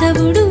కేశవుడు